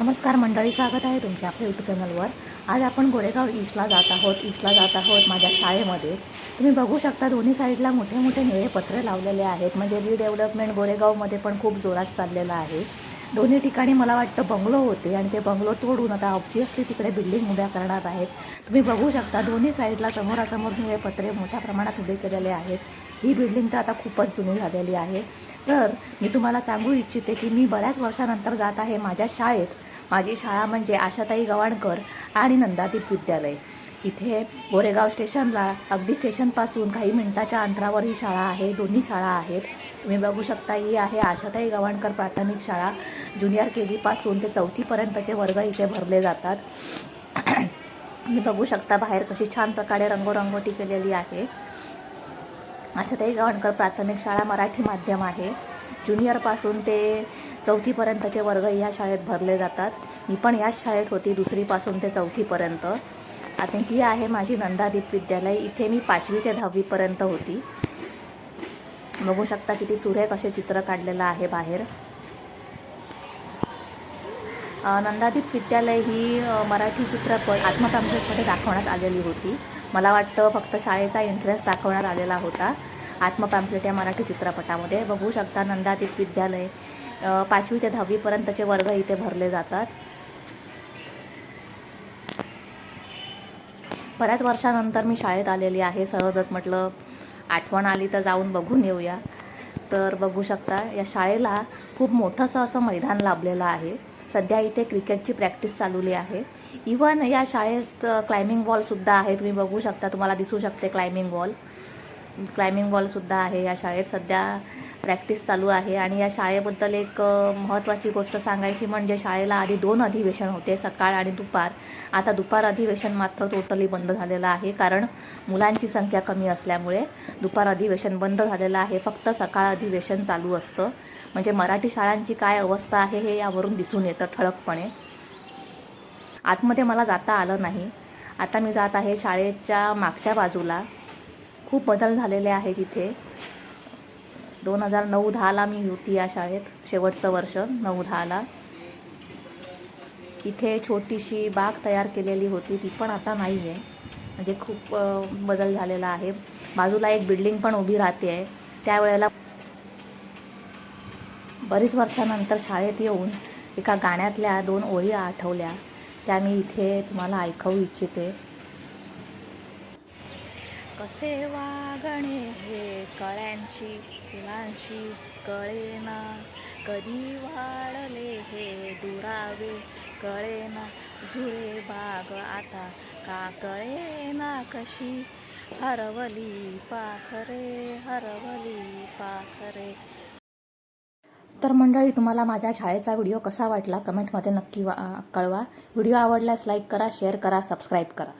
नमस्कार मंडळी स्वागत आहे तुमच्या आपल्या यूट्यूब चॅनलवर आज आपण गोरेगाव ईस्टला जात आहोत. ईस्टला जात आहोत माझ्या शाळेमध्ये. तुम्ही बघू शकता दोन्ही साईडला मोठे मोठे निळे पत्रे लावलेले आहेत. म्हणजे रिडेव्हलपमेंट गोरेगावमध्ये पण खूप जोरात चाललेलं आहे. दोन्ही ठिकाणी मला वाटतं बंगलो होते आणि ते बंगलो तोडून आता ऑब्वियसली तिकडे बिल्डिंग उभ्या करणार आहेत. तुम्ही बघू शकता दोन्ही साईडला समोरासमोर निळे पत्रे मोठ्या प्रमाणात उभे केलेले आहेत. ही बिल्डिंग तर आता खूपच जुनी झालेली आहे. तर मी तुम्हाला सांगू इच्छिते की मी बऱ्याच वर्षानंतर जात आहे माझ्या शाळेत. माझी शाळा म्हणजे आशाताई गवाणकर आणि नंदादीप विद्यालय. इथे गोरेगाव स्टेशनला अगदी स्टेशनपासून काही मिनिटाच्या अंतरावर ही शाळा आहे. दोन्ही शाळा आहेत. तुम्ही बघू शकता ही आहे आशाताई गवाणकर प्राथमिक शाळा. ज्युनियर के जीपासून ते चौथीपर्यंतचे वर्ग इथे भरले जातात. तुम्ही बघू शकता बाहेर कशी छान प्रकारे रंगोरंगोटी केलेली आहे. आशाताई गवाणकर प्राथमिक शाळा मराठी माध्यम आहे. ज्युनियरपासून ते चौथीपर्यंतचे वर्ग या शाळेत भरले जातात. मी पण याच शाळेत होती दुसरीपासून ते चौथीपर्यंत. आता ही आहे माझी नंदादीप विद्यालय. इथे मी पाचवी ते दहावीपर्यंत होती. बघू शकता किती सुरेख असे चित्र काढलेलं आहे बाहेर. नंदादीप विद्यालय ही मराठी चित्रपट आत्मकंप्लेटमध्ये दाखवण्यात आलेली होती. मला वाटतं फक्त शाळेचा इंटरेस्ट दाखवण्यात आलेला होता. आत्मपॅम्पलेट या मराठी चित्रपटामध्ये. बघू शकता नंदादीप विद्यालय. पाचवी ते दहावीपर्यंतचे वर्ग इथे भरले जातात. बऱ्याच वर्षानंतर मी शाळेत आलेली आहे. सहजच म्हटलं आठवण आली तर जाऊन बघून येऊया. तर बघू शकता या शाळेला खूप मोठंसं असं मैदान लाभलेलं आहे. सध्या इथे क्रिकेटची प्रॅक्टिस चालवली आहे. इवन या शाळेत क्लाइम्बिंग वॉलसुद्धा आहे. तुम्ही बघू शकता तुम्हाला दिसू शकते क्लाइम्बिंग वॉल. क्लाइम्बिंग वॉलसुद्धा आहे या शाळेत. सध्या प्रॅक्टिस चालू आहे आणि या शाळेबद्दल एक महत्त्वाची गोष्ट सांगायची म्हणजे शाळेला आधी दोन अधिवेशन होते सकाळ आणि दुपार. आता दुपार अधिवेशन मात्र टोटली बंद झालेलं आहे कारण मुलांची संख्या कमी असल्यामुळे दुपार अधिवेशन बंद झालेलं आहे फक्त सकाळ अधिवेशन चालू असतं. म्हणजे मराठी शाळांची काय अवस्था आहे हे यावरून दिसून येतं ठळकपणे. आतमध्ये मला जाता आलं नाही. आता मी जात आहे शाळेच्या मागच्या बाजूला. खूप बदल झालेले आहे तिथे. दोन हजार नऊ दहाला मी होती या शाळेत शेवटचं वर्ष नऊ दहाला. इथे छोटीशी बाग तयार केलेली होती ती पण आता नाही आहे म्हणजे खूप बदल झालेला आहे. बाजूला एक बिल्डिंग पण उभी राहते आहे. त्यावेळेला बरीच वर्षानंतर शाळेत येऊन एका गाण्यातल्या दोन ओळी आठवल्या. त्या मी इथे तुम्हाला ऐकवू इच्छिते. कसे वागणे हे कळ्यांशी फुलांशी कळेना. कधी वाढले हे दुरावे कळेना. झुळे बाग आता का कळेना कशी? हरवली पाखरे हरवली पाखरे. तर मंडळी तुम्हाला माझ्या शाळेचा व्हिडिओ कसा वाटला कमेंटमध्ये नक्की वा कळवा. व्हिडिओ आवडल्यास लाईक करा शेअर करा सबस्क्राईब करा.